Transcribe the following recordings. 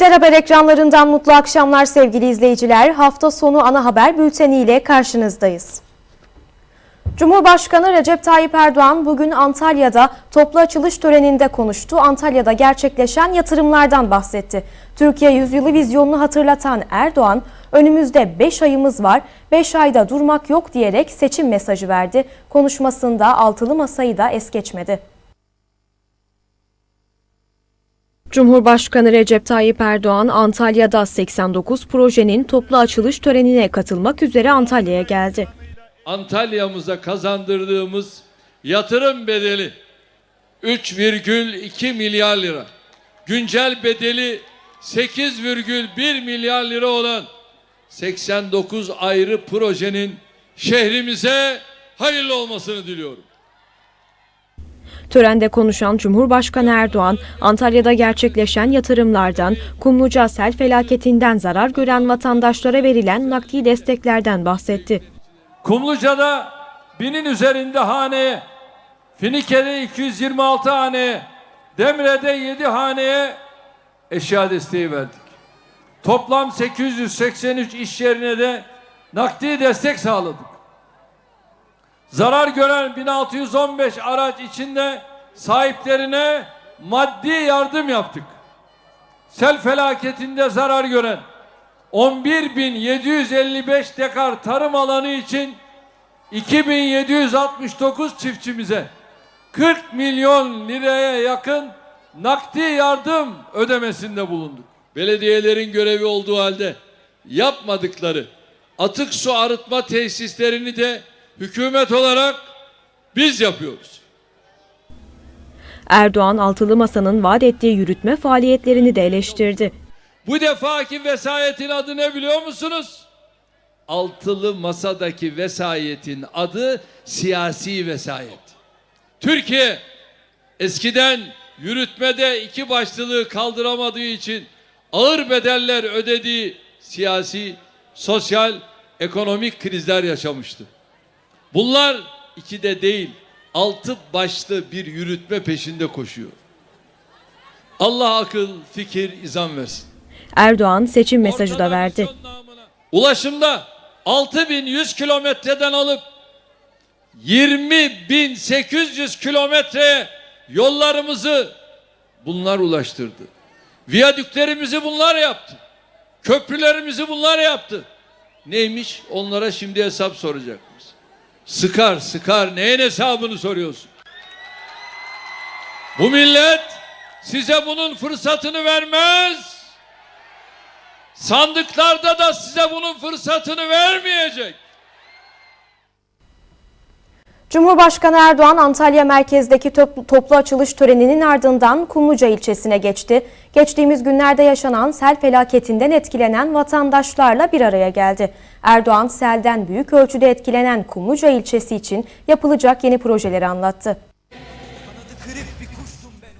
Lider Haber ekranlarından mutlu akşamlar sevgili izleyiciler. Hafta sonu ana haber bülteni ile karşınızdayız. Cumhurbaşkanı Recep Tayyip Erdoğan bugün Antalya'da toplu açılış töreninde konuştu. Antalya'da gerçekleşen yatırımlardan bahsetti. Türkiye yüzyılı vizyonunu hatırlatan Erdoğan, önümüzde 5 ayımız var, 5 ayda durmak yok diyerek seçim mesajı verdi. Konuşmasında altılı masayı da es geçmedi. Cumhurbaşkanı Recep Tayyip Erdoğan Antalya'da 89 projenin toplu açılış törenine katılmak üzere Antalya'ya geldi. Antalya'mıza kazandırdığımız yatırım bedeli 3,2 milyar lira. Güncel bedeli 8,1 milyar lira olan 89 ayrı projenin şehrimize hayırlı olmasını diliyorum. Törende konuşan Cumhurbaşkanı Erdoğan, Antalya'da gerçekleşen yatırımlardan, Kumluca sel felaketinden zarar gören vatandaşlara verilen nakdi desteklerden bahsetti. Kumluca'da binin üzerinde haneye, Finike'de 226 haneye, Demre'de 7 haneye eşya desteği verdik. Toplam 883 iş yerine de nakdi destek sağladık. Zarar gören 1615 araç içinde sahiplerine maddi yardım yaptık. Sel felaketinde zarar gören 11.755 dekar tarım alanı için 2769 çiftçimize 40 milyon liraya yakın nakdi yardım ödemesinde bulunduk. Belediyelerin görevi olduğu halde yapmadıkları atık su arıtma tesislerini de hükümet olarak biz yapıyoruz. Erdoğan, Altılı Masa'nın vaat ettiği yürütme faaliyetlerini de eleştirdi. Bu defaki vesayetin adı ne biliyor musunuz? Altılı masadaki vesayetin adı siyasi vesayet. Türkiye eskiden yürütmede iki başlılığı kaldıramadığı için ağır bedeller ödediği siyasi, sosyal, ekonomik krizler yaşamıştı. Bunlar ikide değil, altı başlı bir yürütme peşinde koşuyor. Allah akıl, fikir, izan versin. Erdoğan seçim mesajı da verdi. Ulaşımda 6100 kilometreden alıp 20.800 kilometre yollarımızı bunlar ulaştırdı. Viyadüklerimizi bunlar yaptı. Köprülerimizi bunlar yaptı. Neymiş? Onlara şimdi hesap soracakmış. Sıkar sıkar neyin hesabını soruyorsun? Bu millet size bunun fırsatını vermez. Sandıklarda da size bunun fırsatını vermeyecek. Cumhurbaşkanı Erdoğan Antalya merkezdeki toplu, açılış töreninin ardından Kumluca ilçesine geçti. Geçtiğimiz günlerde yaşanan sel felaketinden etkilenen vatandaşlarla bir araya geldi. Erdoğan selden büyük ölçüde etkilenen Kumluca ilçesi için yapılacak yeni projeleri anlattı.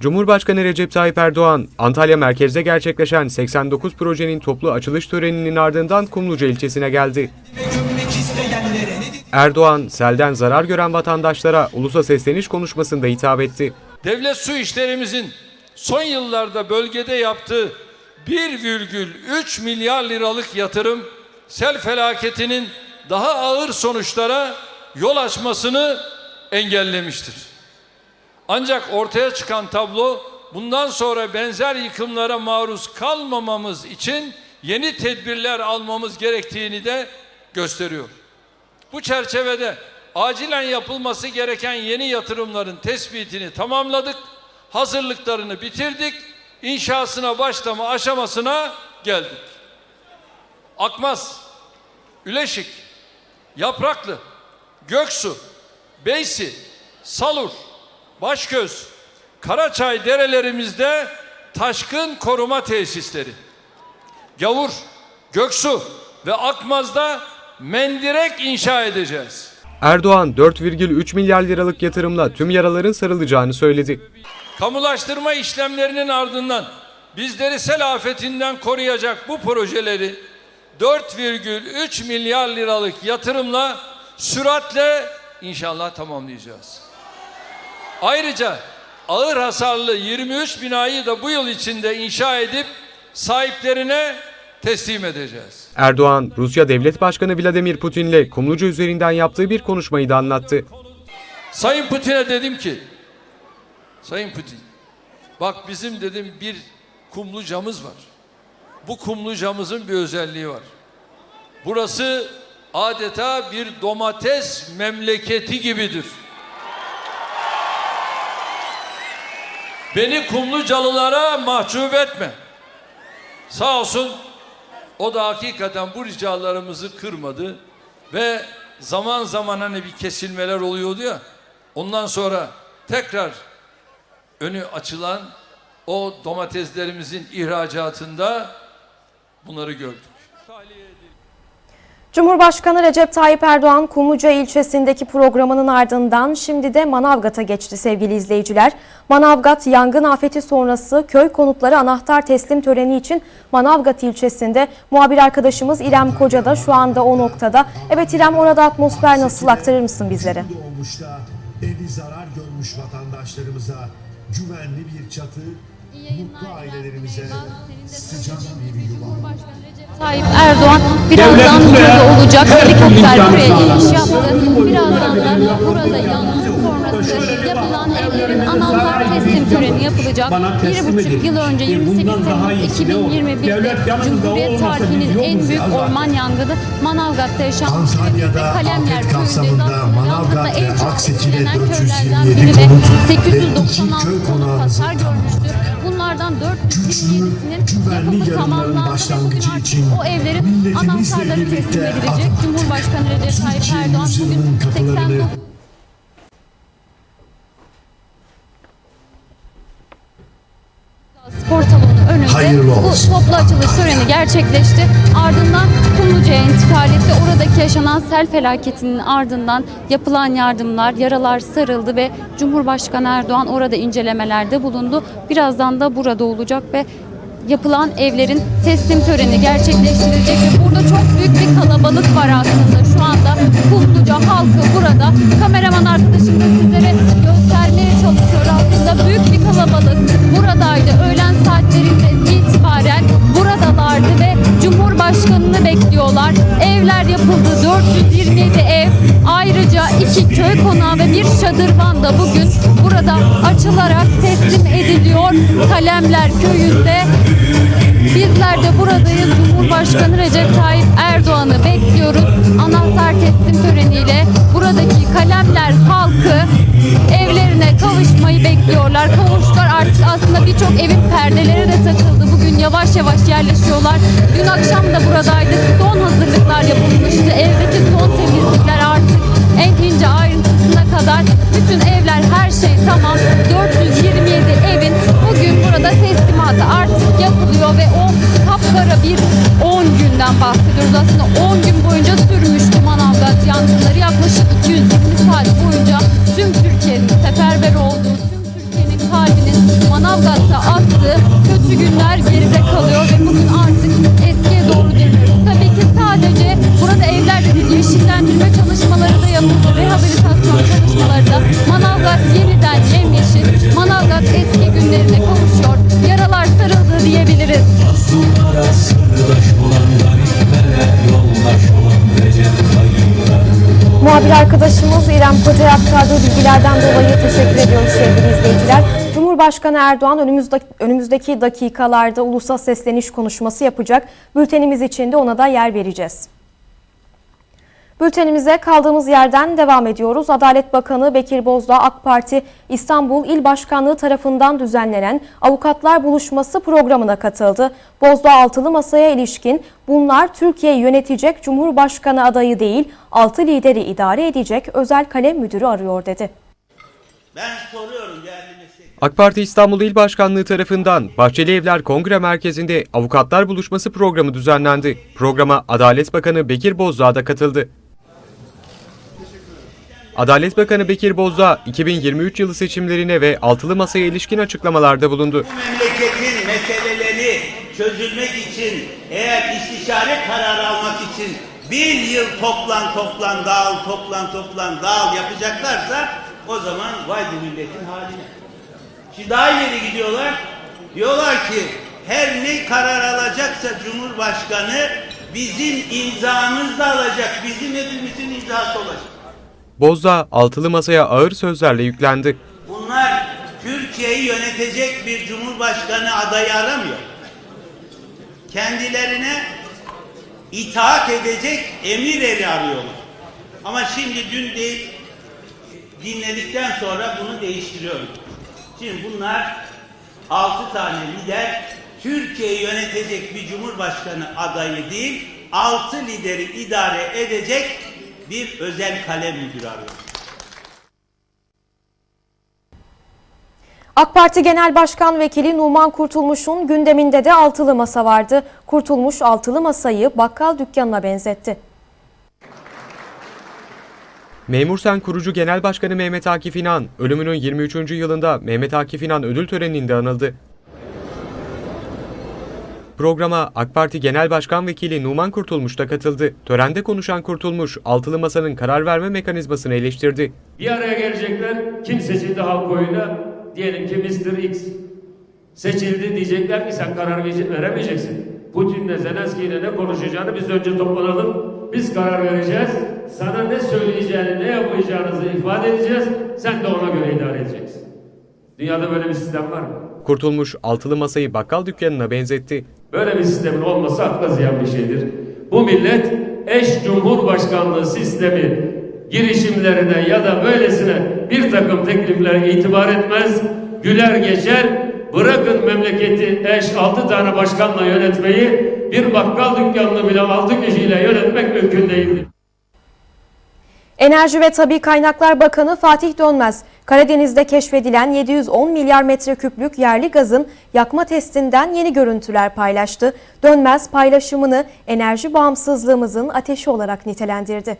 Cumhurbaşkanı Recep Tayyip Erdoğan, Antalya merkezde gerçekleşen 89 projenin toplu açılış töreninin ardından Kumluca ilçesine geldi. Erdoğan, selden zarar gören vatandaşlara ulusa sesleniş konuşmasında hitap etti. Devlet su işlerimizin son yıllarda bölgede yaptığı 1,3 milyar liralık yatırım sel felaketinin daha ağır sonuçlara yol açmasını engellemiştir. Ancak ortaya çıkan tablo bundan sonra benzer yıkımlara maruz kalmamamız için yeni tedbirler almamız gerektiğini de gösteriyor. Bu çerçevede acilen yapılması gereken yeni yatırımların tespitini tamamladık, hazırlıklarını bitirdik, inşasına başlama aşamasına geldik. Akmaz, Üleşik, Yapraklı, Göksu, Beysi, Salur, Başköz, Karaçay derelerimizde taşkın koruma tesisleri. Gavur, Göksu ve Akmaz'da mendirek inşa edeceğiz. Erdoğan, 4,3 milyar liralık yatırımla tüm yaraların sarılacağını söyledi. Kamulaştırma işlemlerinin ardından bizleri sel afetinden koruyacak bu projeleri 4,3 milyar liralık yatırımla süratle inşallah tamamlayacağız. Ayrıca ağır hasarlı 23 binayı da bu yıl içinde inşa edip sahiplerine teslim edeceğiz. Erdoğan, Rusya Devlet Başkanı Vladimir Putin'le Kumluca üzerinden yaptığı bir konuşmayı da anlattı. Sayın Putin'e dedim ki, Sayın Putin, bak bizim dedim bir kumlucamız var. Bu kumlucamızın bir özelliği var. Burası adeta bir domates memleketi gibidir. Beni kumlucalılara mahcup etme. Sağ olsun o da hakikaten bu ricalarımızı kırmadı ve zaman zaman hani bir kesilmeler oluyordu ya. Ondan sonra tekrar önü açılan o domateslerimizin ihracatında bunları gördük. Cumhurbaşkanı Recep Tayyip Erdoğan Kumluca ilçesindeki programının ardından şimdi de Manavgat'a geçti sevgili izleyiciler. Manavgat yangın afeti sonrası köy konutları anahtar teslim töreni için Manavgat ilçesinde muhabir arkadaşımız İrem Koca da şu anda o noktada. Evet İrem orada atmosfer nasıl aktarır mısın bizlere? evi zarar görmüş vatandaşlarımıza güvenli bir çatı, mutlu ailelerimize sıcak bir yuva. Tayyip Erdoğan birazdan burada olacak. Helikopter buraya iniş yaptı. Birazdan da burada yangın sonrası yapılan evlerin anahtar teslim töreni yapılacak. Bir buçuk yıl önce 28 Temmuz 2021'de Cumhuriyet tarihinin en büyük orman yangını Manavgat'ta yaşanmış. Antalya'da Kalemyer afet köyündeyiz. kapsamında Aslında Manavgat en çok etkilenen 427 köylerden biri ve konut ve 896 iki köy konut hasar görmüştü. Bunlardan 427'sinin güvenli yapımı tamamlandı ve bugün artık o evlerin anahtarları teslim edilecek. Cumhurbaşkanı Recep Tayyip Erdoğan bugün kapılarını 89 spor bu toplu açılış töreni gerçekleşti. Ardından Kumluca'ya intikal etti. Oradaki yaşanan sel felaketinin ardından yapılan yardımlar, yaralar sarıldı ve Cumhurbaşkanı Erdoğan orada incelemelerde bulundu. Birazdan da burada olacak ve yapılan evlerin teslim töreni gerçekleştirilecek ve burada çok büyük bir kalabalık var aslında. Şu anda Kumluca halkı burada. Kameraman arkadaşım da sizlere göstermeye çalışıyor. Aslında büyük bir kalabalık buradaydı. Öğlen saatlerinden itibaren buradalardı ve Cumhurbaşkanını bekliyorlar. Evler yapıldı. 427 ev. Ayrıca iki köy konağı ve bir şadırvan da bugün burada açılarak teslim ediliyor. Kalemler köyünde Bizler de buradayız. Cumhurbaşkanı Recep Tayyip Erdoğan'ı bekliyoruz. Anahtar teslim töreniyle buradaki kalemler halkı evlerine kavuşmayı bekliyorlar. Kavuştular artık aslında birçok evin perdeleri de takıldı. Bugün yavaş yavaş yerleşiyorlar. Dün akşam da buradaydık. Son hazırlıklar yapılmıştı. Evdeki son temizlikler artık en ince ayrıntısına kadar bütün evler her şey tamam. 427 evin bugün burada teslimatı artık yapılıyor ve o kapkara bir 10 günden bahsediyoruz. Aslında 10 gün boyunca sürmüştü Manavgat yangınları. Yaklaşık 220 saat boyunca tüm Türkiye'nin seferber olduğu, tüm Türkiye'nin kalbinin Manavgat'ta Koca'ya aktardığı bilgilerden dolayı teşekkür ediyoruz sevgili izleyiciler. Cumhurbaşkanı Erdoğan önümüzdeki, dakikalarda ulusal sesleniş konuşması yapacak. Bültenimiz için de ona da yer vereceğiz. Bültenimize kaldığımız yerden devam ediyoruz. Adalet Bakanı Bekir Bozdağ AK Parti İstanbul İl Başkanlığı tarafından düzenlenen avukatlar buluşması programına katıldı. Bozdağ altılı masaya ilişkin bunlar Türkiye'yi yönetecek Cumhurbaşkanı adayı değil, altı lideri idare edecek özel kalem müdürü arıyor dedi. Ben soruyorum değerli meslek. AK Parti İstanbul İl Başkanlığı tarafından Bahçeli Evler Kongre Merkezi'nde avukatlar buluşması programı düzenlendi. Programa Adalet Bakanı Bekir Bozdağ da katıldı. Adalet Bakanı Bekir Bozdağ 2023 yılı seçimlerine ve altılı masaya ilişkin açıklamalarda bulundu. Bu memleketin meseleleri çözülmek için eğer istişare kararı almak için bir yıl toplan toplan dağıl toplan toplan dağıl yapacaklarsa o zaman vay bu milletin haline. Şimdi daha ileri gidiyorlar. Diyorlar ki her ne karar alacaksa Cumhurbaşkanı bizim imzamızla alacak. Bizim hepimizin imzası olacak. Bozdağ altılı masaya ağır sözlerle yüklendi. Bunlar Türkiye'yi yönetecek bir cumhurbaşkanı adayı aramıyor. Kendilerine itaat edecek emir eri arıyorlar. Ama şimdi dün değil dinledikten sonra bunu değiştiriyorum. Şimdi bunlar altı tane lider Türkiye'yi yönetecek bir cumhurbaşkanı adayı değil, altı lideri idare edecek bir özel kalem müdürü arıyor. AK Parti Genel Başkan Vekili Numan Kurtulmuş'un gündeminde de altılı masa vardı. Kurtulmuş altılı masayı bakkal dükkanına benzetti. Memursen kurucu Genel Başkanı Mehmet Akif İnan, ölümünün 23. yılında Mehmet Akif İnan ödül töreninde anıldı. Programa AK Parti Genel Başkan Vekili Numan Kurtulmuş da katıldı. Törende konuşan Kurtulmuş, altılı masanın karar verme mekanizmasını eleştirdi. Bir araya gelecekler. Kim seçildi halk oyuyla? Diyelim ki Mr. X. Seçildi diyecekler ki sen karar vere- veremeyeceksin. Putin'le Zelenski'yle ne konuşacağını biz önce toplanalım. Biz karar vereceğiz. Sana ne söyleyeceğini, ne yapacağınızı ifade edeceğiz. Sen de ona göre idare edeceksin. Dünyada böyle bir sistem var mı? Kurtulmuş, altılı masayı bakkal dükkanına benzetti. Böyle bir sistemin olması akla ziyan bir şeydir. Bu millet eş cumhurbaşkanlığı sistemi girişimlerine ya da böylesine bir takım tekliflere itibar etmez, güler geçer, bırakın memleketi eş altı tane başkanla yönetmeyi, bir bakkal dükkanını bile altı kişiyle yönetmek mümkün değildir. Enerji ve Tabi Kaynaklar Bakanı Fatih Dönmez, Karadeniz'de keşfedilen 710 milyar metreküplük yerli gazın yakma testinden yeni görüntüler paylaştı. Dönmez paylaşımını enerji bağımsızlığımızın ateşi olarak nitelendirdi.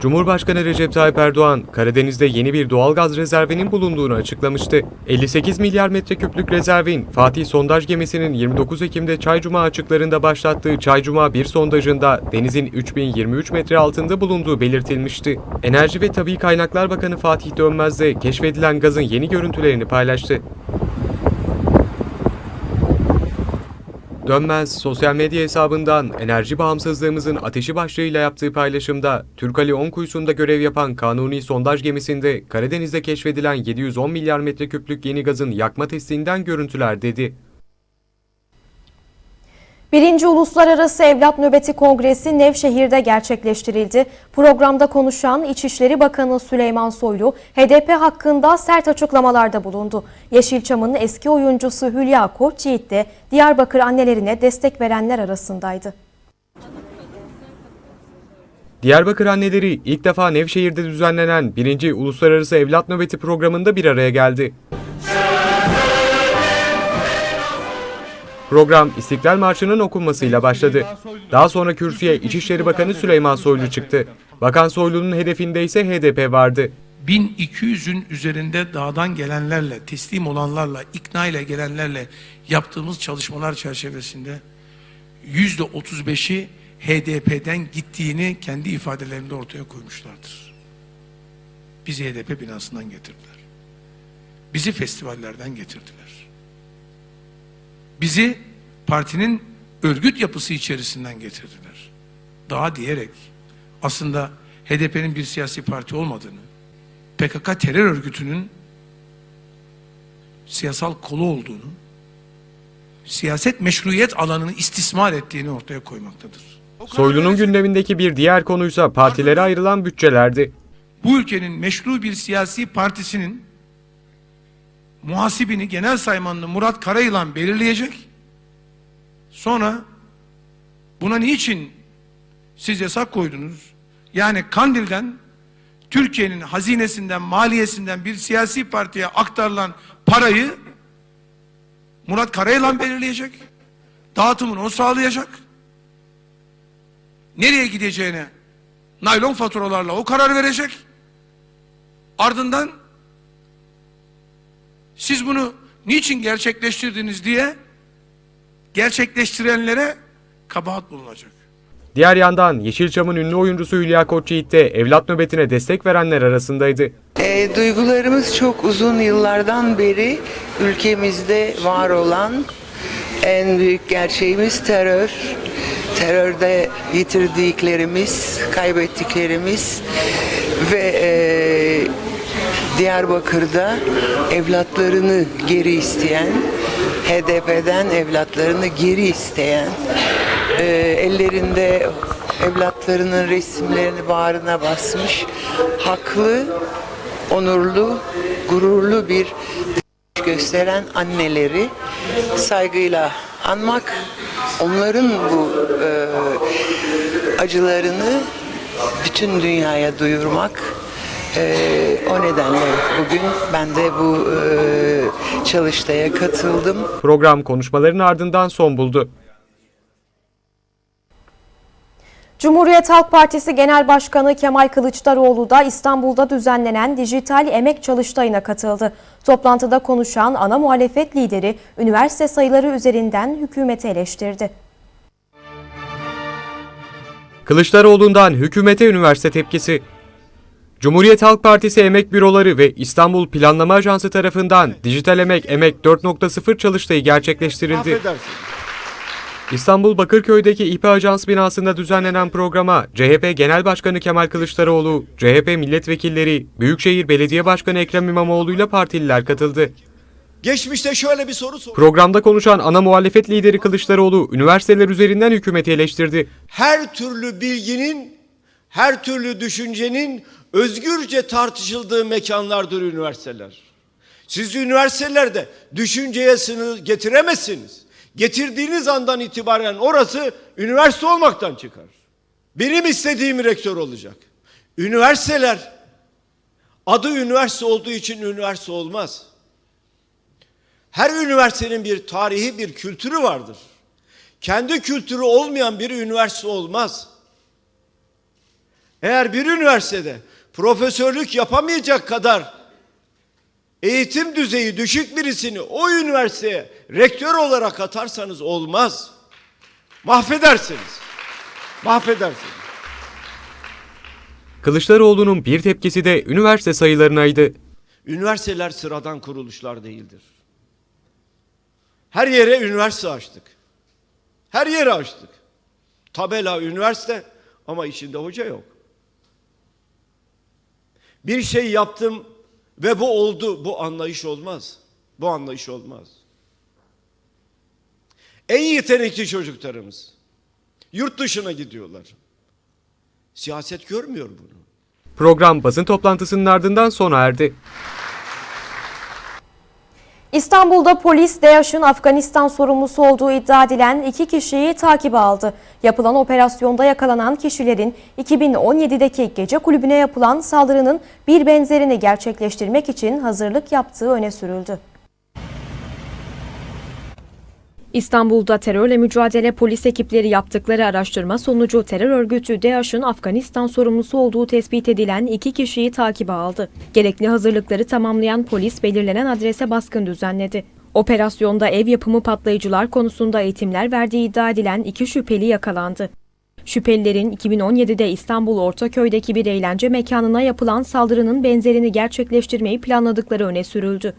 Cumhurbaşkanı Recep Tayyip Erdoğan, Karadeniz'de yeni bir doğalgaz rezervinin bulunduğunu açıklamıştı. 58 milyar metreküplük rezervin Fatih sondaj gemisinin 29 Ekim'de Çaycuma açıklarında başlattığı Çaycuma 1 sondajında denizin 3023 metre altında bulunduğu belirtilmişti. Enerji ve Tabi Kaynaklar Bakanı Fatih Dönmez de keşfedilen gazın yeni görüntülerini paylaştı. Dönmez, sosyal medya hesabından enerji bağımsızlığımızın ateşi başlığıyla yaptığı paylaşımda, Türkali 10 kuyusunda görev yapan kanuni sondaj gemisinde Karadeniz'de keşfedilen 710 milyar metreküplük yeni gazın yakma testinden görüntüler dedi. Birinci Uluslararası Evlat Nöbeti Kongresi Nevşehir'de gerçekleştirildi. Programda konuşan İçişleri Bakanı Süleyman Soylu, HDP hakkında sert açıklamalarda bulundu. Yeşilçam'ın eski oyuncusu Hülya Koçyiğit de Diyarbakır annelerine destek verenler arasındaydı. Diyarbakır anneleri ilk defa Nevşehir'de düzenlenen 1. Uluslararası Evlat Nöbeti programında bir araya geldi. Program İstiklal Marşı'nın okunmasıyla başladı. Daha sonra kürsüye İçişleri Bakanı Süleyman Soylu çıktı. Bakan Soylu'nun hedefinde ise HDP vardı. 1200'ün üzerinde dağdan gelenlerle, teslim olanlarla, ikna ile gelenlerle yaptığımız çalışmalar çerçevesinde yüzde 35'i HDP'den gittiğini kendi ifadelerinde ortaya koymuşlardır. Bizi HDP binasından getirdiler. Bizi festivallerden getirdiler. Bizi partinin örgüt yapısı içerisinden getirdiler. Daha diyerek aslında HDP'nin bir siyasi parti olmadığını, PKK terör örgütünün siyasal kolu olduğunu, siyaset meşruiyet alanını istismar ettiğini ortaya koymaktadır. Soylu'nun gündemindeki bir diğer konuysa partilere ayrılan bütçelerdi. Bu ülkenin meşru bir siyasi partisinin muhasibini genel saymanını Murat Karayılan belirleyecek. Sonra buna niçin siz yasak koydunuz? Yani Kandil'den Türkiye'nin hazinesinden, maliyesinden bir siyasi partiye aktarılan parayı Murat Karayılan belirleyecek. Dağıtımını o sağlayacak. Nereye gideceğine naylon faturalarla o karar verecek. Ardından siz bunu niçin gerçekleştirdiniz diye gerçekleştirenlere kabahat bulunacak. Diğer yandan Yeşilçam'ın ünlü oyuncusu Hülya Koçyiğit de evlat nöbetine destek verenler arasındaydı. E, duygularımız çok uzun yıllardan beri ülkemizde var olan en büyük gerçeğimiz terör. Terörde yitirdiklerimiz, kaybettiklerimiz ve e, Diyarbakır'da evlatlarını geri isteyen, HDP'den evlatlarını geri isteyen, e, ellerinde evlatlarının resimlerini bağrına basmış, haklı, onurlu, gururlu bir gösteren anneleri saygıyla anmak, onların bu e, acılarını bütün dünyaya duyurmak. E, o nedenle bugün ben de bu e, çalıştaya katıldım. Program konuşmaların ardından son buldu. Cumhuriyet Halk Partisi Genel Başkanı Kemal Kılıçdaroğlu da İstanbul'da düzenlenen dijital emek çalıştayına katıldı. Toplantıda konuşan ana muhalefet lideri üniversite sayıları üzerinden hükümeti eleştirdi. Kılıçdaroğlu'ndan hükümete üniversite tepkisi. Cumhuriyet Halk Partisi Emek Büroları ve İstanbul Planlama Ajansı tarafından Dijital Emek Emek 4.0 çalıştayı gerçekleştirildi. İstanbul Bakırköy'deki İP Ajans binasında düzenlenen programa CHP Genel Başkanı Kemal Kılıçdaroğlu, CHP milletvekilleri, Büyükşehir Belediye Başkanı Ekrem İmamoğlu ile partililer katıldı. Geçmişte şöyle bir soru sor. Programda konuşan ana muhalefet lideri Kılıçdaroğlu, üniversiteler üzerinden hükümeti eleştirdi. Her türlü bilginin, her türlü düşüncenin özgürce tartışıldığı mekanlardır üniversiteler. Siz üniversitelerde düşünceye sınır getiremezsiniz. Getirdiğiniz andan itibaren orası üniversite olmaktan çıkar. Benim istediğim rektör olacak. Üniversiteler adı üniversite olduğu için üniversite olmaz. Her üniversitenin bir tarihi, bir kültürü vardır. Kendi kültürü olmayan bir üniversite olmaz. Eğer bir üniversitede profesörlük yapamayacak kadar eğitim düzeyi düşük birisini o üniversiteye rektör olarak atarsanız olmaz. Mahvedersiniz. Mahvedersiniz. Kılıçdaroğlu'nun bir tepkisi de üniversite sayılarınaydı. Üniversiteler sıradan kuruluşlar değildir. Her yere üniversite açtık. Her yere açtık. Tabela üniversite ama içinde hoca yok. Bir şey yaptım ve bu oldu. Bu anlayış olmaz. Bu anlayış olmaz. En yetenekli çocuklarımız yurt dışına gidiyorlar. Siyaset görmüyor bunu. Program basın toplantısının ardından sona erdi. İstanbul'da polis DAEŞ'in Afganistan sorumlusu olduğu iddia edilen iki kişiyi takibe aldı. Yapılan operasyonda yakalanan kişilerin 2017'deki gece kulübüne yapılan saldırının bir benzerini gerçekleştirmek için hazırlık yaptığı öne sürüldü. İstanbul'da terörle mücadele polis ekipleri yaptıkları araştırma sonucu terör örgütü DAEŞ'in Afganistan sorumlusu olduğu tespit edilen iki kişiyi takibe aldı. Gerekli hazırlıkları tamamlayan polis belirlenen adrese baskın düzenledi. Operasyonda ev yapımı patlayıcılar konusunda eğitimler verdiği iddia edilen iki şüpheli yakalandı. Şüphelilerin 2017'de İstanbul Ortaköy'deki bir eğlence mekanına yapılan saldırının benzerini gerçekleştirmeyi planladıkları öne sürüldü.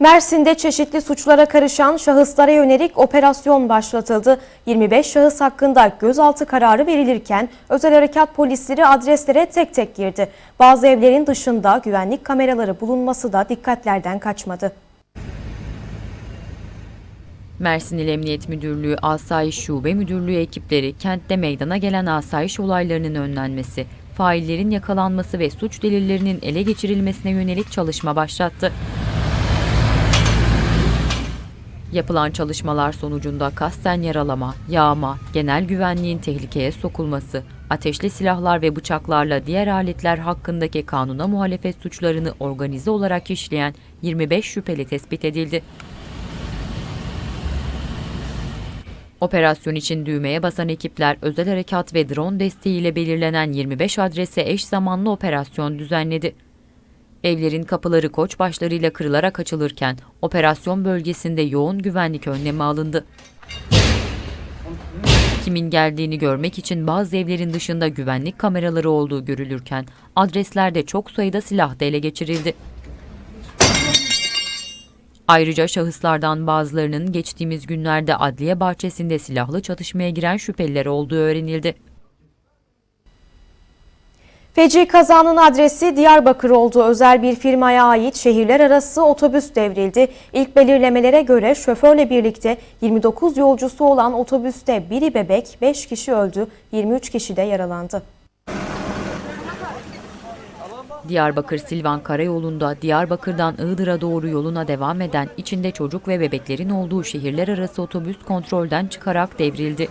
Mersin'de çeşitli suçlara karışan şahıslara yönelik operasyon başlatıldı. 25 şahıs hakkında gözaltı kararı verilirken özel harekat polisleri adreslere tek tek girdi. Bazı evlerin dışında güvenlik kameraları bulunması da dikkatlerden kaçmadı. Mersin İl Emniyet Müdürlüğü Asayiş Şube Müdürlüğü ekipleri kentte meydana gelen asayiş olaylarının önlenmesi, faillerin yakalanması ve suç delillerinin ele geçirilmesine yönelik çalışma başlattı. Yapılan çalışmalar sonucunda kasten yaralama, yağma, genel güvenliğin tehlikeye sokulması, ateşli silahlar ve bıçaklarla diğer aletler hakkındaki kanuna muhalefet suçlarını organize olarak işleyen 25 şüpheli tespit edildi. Operasyon için düğmeye basan ekipler özel harekat ve drone desteğiyle belirlenen 25 adrese eş zamanlı operasyon düzenledi. Evlerin kapıları koç başlarıyla kırılarak açılırken operasyon bölgesinde yoğun güvenlik önlemi alındı. Kimin geldiğini görmek için bazı evlerin dışında güvenlik kameraları olduğu görülürken adreslerde çok sayıda silah da ele geçirildi. Ayrıca şahıslardan bazılarının geçtiğimiz günlerde adliye bahçesinde silahlı çatışmaya giren şüpheliler olduğu öğrenildi. Feci kazanın adresi Diyarbakır olduğu özel bir firmaya ait şehirler arası otobüs devrildi. İlk belirlemelere göre şoförle birlikte 29 yolcusu olan otobüste biri bebek, 5 kişi öldü, 23 kişi de yaralandı. Diyarbakır Silvan Karayolu'nda Diyarbakır'dan Iğdır'a doğru yoluna devam eden içinde çocuk ve bebeklerin olduğu şehirler arası otobüs kontrolden çıkarak devrildi.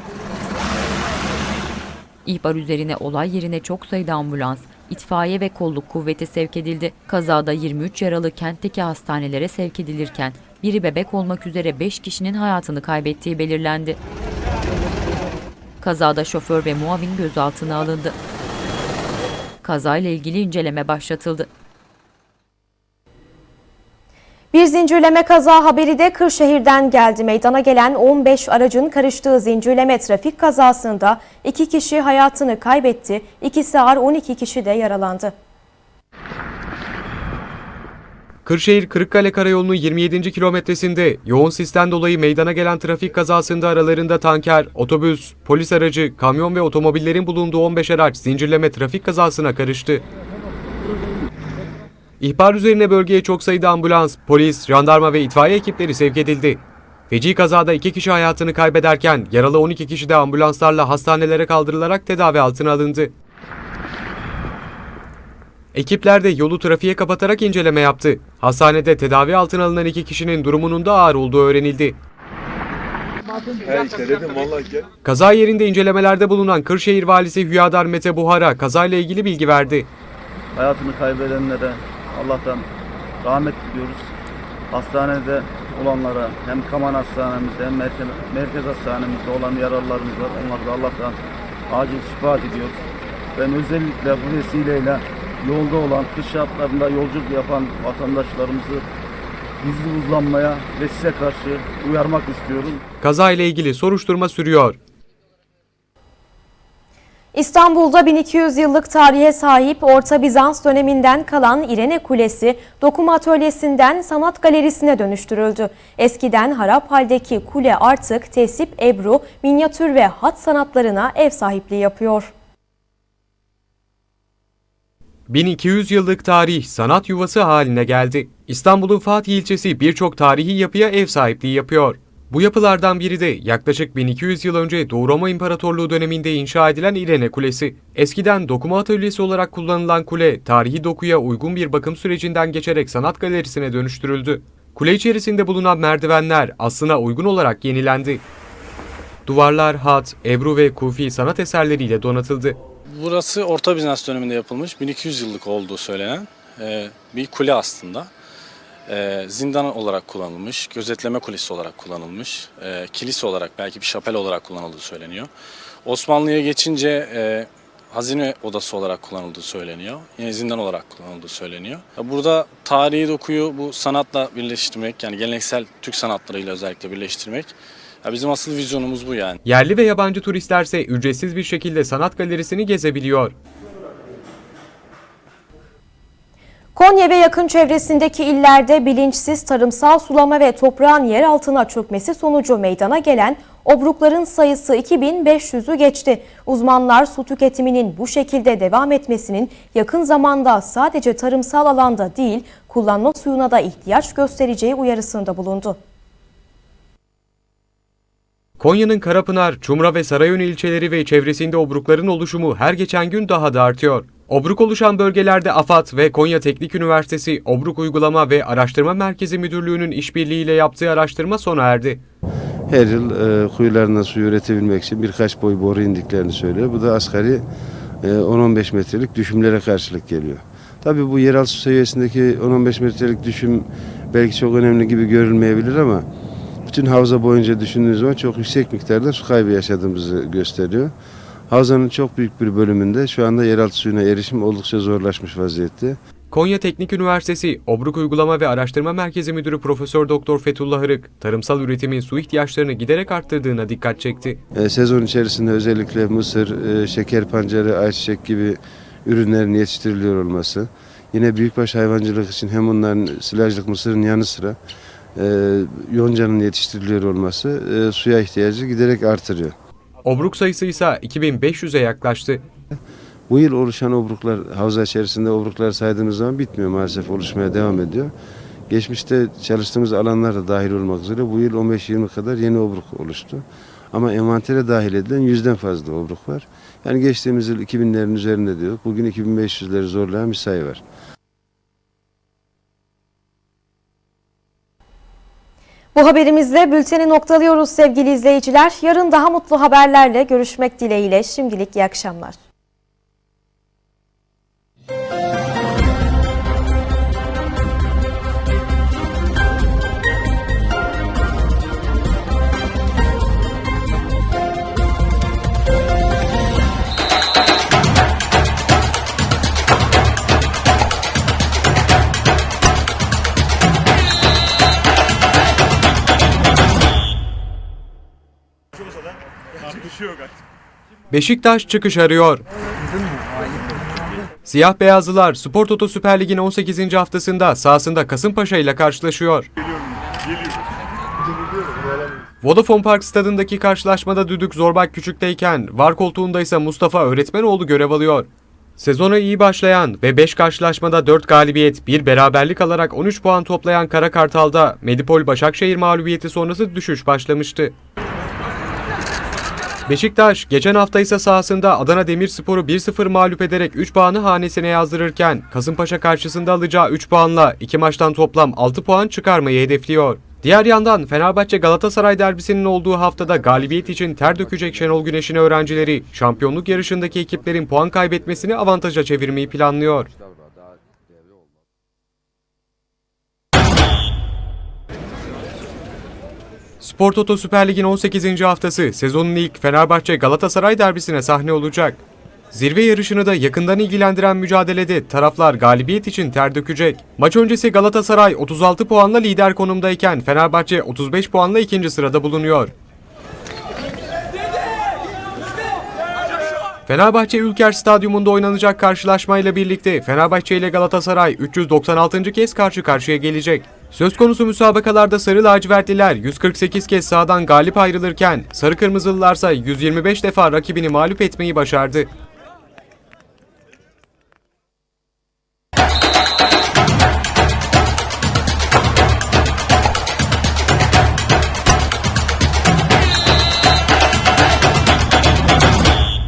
İhbar üzerine olay yerine çok sayıda ambulans, itfaiye ve kolluk kuvveti sevk edildi. Kazada 23 yaralı kentteki hastanelere sevk edilirken biri bebek olmak üzere 5 kişinin hayatını kaybettiği belirlendi. Kazada şoför ve muavin gözaltına alındı. Kazayla ilgili inceleme başlatıldı. Bir zincirleme kaza haberi de Kırşehir'den geldi. Meydana gelen 15 aracın karıştığı zincirleme trafik kazasında 2 kişi hayatını kaybetti, ikisi ağır 12 kişi de yaralandı. Kırşehir Kırıkkale Karayolu'nun 27. kilometresinde yoğun sisten dolayı meydana gelen trafik kazasında aralarında tanker, otobüs, polis aracı, kamyon ve otomobillerin bulunduğu 15 araç zincirleme trafik kazasına karıştı. İhbar üzerine bölgeye çok sayıda ambulans, polis, jandarma ve itfaiye ekipleri sevk edildi. Feci kazada iki kişi hayatını kaybederken yaralı 12 kişi de ambulanslarla hastanelere kaldırılarak tedavi altına alındı. Ekipler de yolu trafiğe kapatarak inceleme yaptı. Hastanede tedavi altına alınan iki kişinin durumunun da ağır olduğu öğrenildi. Kaza yerinde incelemelerde bulunan Kırşehir Valisi Hüyadar Mete Buhar'a kazayla ilgili bilgi verdi. hayatını kaybedenlere Allah'tan rahmet diliyoruz. Hastanede olanlara hem Kaman Hastanemizde hem merkez, merkez hastanemizde olan yaralılarımız var. Onlara da Allah'tan acil şifa diliyoruz. Ben özellikle bu vesileyle yolda olan, kış şartlarında yolculuk yapan vatandaşlarımızı gizli uzlanmaya ve size karşı uyarmak istiyorum. Kazayla ilgili soruşturma sürüyor. İstanbul'da 1200 yıllık tarihe sahip Orta Bizans döneminden kalan İrene Kulesi, dokuma atölyesinden sanat galerisine dönüştürüldü. Eskiden harap haldeki kule artık tesip, ebru, minyatür ve hat sanatlarına ev sahipliği yapıyor. 1200 yıllık tarih sanat yuvası haline geldi. İstanbul'un Fatih ilçesi birçok tarihi yapıya ev sahipliği yapıyor. Bu yapılardan biri de yaklaşık 1200 yıl önce Doğu Roma İmparatorluğu döneminde inşa edilen İrene Kulesi. Eskiden dokuma atölyesi olarak kullanılan kule, tarihi dokuya uygun bir bakım sürecinden geçerek sanat galerisine dönüştürüldü. Kule içerisinde bulunan merdivenler aslına uygun olarak yenilendi. Duvarlar hat, ebru ve kufi sanat eserleriyle donatıldı. Burası Orta Bizans döneminde yapılmış 1200 yıllık olduğu söylenen e, bir kule aslında. E, zindan olarak kullanılmış, gözetleme kulesi olarak kullanılmış, e, kilise olarak belki bir şapel olarak kullanıldığı söyleniyor. Osmanlı'ya geçince e, hazine odası olarak kullanıldığı söyleniyor. Yine zindan olarak kullanıldığı söyleniyor. Burada tarihi dokuyu bu sanatla birleştirmek yani geleneksel Türk sanatlarıyla özellikle birleştirmek ya bizim asıl vizyonumuz bu yani. Yerli ve yabancı turistlerse ücretsiz bir şekilde sanat galerisini gezebiliyor. Konya ve yakın çevresindeki illerde bilinçsiz tarımsal sulama ve toprağın yer altına çökmesi sonucu meydana gelen obrukların sayısı 2500'ü geçti. Uzmanlar su tüketiminin bu şekilde devam etmesinin yakın zamanda sadece tarımsal alanda değil kullanma suyuna da ihtiyaç göstereceği uyarısında bulundu. Konya'nın Karapınar, Çumra ve Sarayönü ilçeleri ve çevresinde obrukların oluşumu her geçen gün daha da artıyor. Obruk oluşan bölgelerde AFAD ve Konya Teknik Üniversitesi Obruk Uygulama ve Araştırma Merkezi Müdürlüğü'nün işbirliğiyle yaptığı araştırma sona erdi. Her yıl e, kuyularına su üretebilmek için birkaç boy boru indiklerini söylüyor. Bu da asgari e, 10-15 metrelik düşümlere karşılık geliyor. Tabii bu yeraltı su seviyesindeki 10-15 metrelik düşüm belki çok önemli gibi görülmeyebilir ama bütün havza boyunca düşündüğünüz zaman çok yüksek miktarda su kaybı yaşadığımızı gösteriyor. Havzanın çok büyük bir bölümünde şu anda yeraltı suyuna erişim oldukça zorlaşmış vaziyette. Konya Teknik Üniversitesi Obruk Uygulama ve Araştırma Merkezi Müdürü Profesör Doktor Fethullah Hırık, tarımsal üretimin su ihtiyaçlarını giderek arttırdığına dikkat çekti. E, sezon içerisinde özellikle mısır, e, şeker pancarı, ayçiçek gibi ürünlerin yetiştiriliyor olması. Yine büyükbaş hayvancılık için hem onların silajlık mısırın yanı sıra e, yoncanın yetiştiriliyor olması e, suya ihtiyacı giderek artırıyor. Obruk sayısı ise 2500'e yaklaştı. Bu yıl oluşan obruklar, havza içerisinde obruklar saydığımız zaman bitmiyor maalesef oluşmaya devam ediyor. Geçmişte çalıştığımız alanlar da dahil olmak üzere bu yıl 15-20 kadar yeni obruk oluştu. Ama envantere dahil edilen yüzden fazla obruk var. Yani geçtiğimiz yıl 2000'lerin üzerinde diyor. Bugün 2500'leri zorlayan bir sayı var. Bu haberimizle bülteni noktalıyoruz sevgili izleyiciler. Yarın daha mutlu haberlerle görüşmek dileğiyle. Şimdilik iyi akşamlar. Beşiktaş çıkış arıyor. Siyah beyazlılar Spor Toto Süper Lig'in 18. haftasında sahasında Kasımpaşa ile karşılaşıyor. Vodafone Park stadındaki karşılaşmada düdük Zorbak Küçük'teyken var koltuğunda ise Mustafa Öğretmenoğlu görev alıyor. Sezona iyi başlayan ve 5 karşılaşmada 4 galibiyet, 1 beraberlik alarak 13 puan toplayan Kara Kartal'da Medipol Başakşehir mağlubiyeti sonrası düşüş başlamıştı. Beşiktaş geçen hafta ise sahasında Adana Demirspor'u 1-0 mağlup ederek 3 puanı hanesine yazdırırken Kasımpaşa karşısında alacağı 3 puanla 2 maçtan toplam 6 puan çıkarmayı hedefliyor. Diğer yandan Fenerbahçe Galatasaray derbisinin olduğu haftada galibiyet için ter dökecek Şenol Güneş'in öğrencileri şampiyonluk yarışındaki ekiplerin puan kaybetmesini avantaja çevirmeyi planlıyor. Spor Toto Süper Lig'in 18. haftası sezonun ilk Fenerbahçe Galatasaray derbisine sahne olacak. Zirve yarışını da yakından ilgilendiren mücadelede taraflar galibiyet için ter dökecek. Maç öncesi Galatasaray 36 puanla lider konumdayken Fenerbahçe 35 puanla ikinci sırada bulunuyor. Fenerbahçe Ülker Stadyumunda oynanacak karşılaşmayla birlikte Fenerbahçe ile Galatasaray 396. kez karşı karşıya gelecek. Söz konusu müsabakalarda Sarı Lacivertliler 148 kez sahadan galip ayrılırken Sarı Kırmızılılarsa 125 defa rakibini mağlup etmeyi başardı.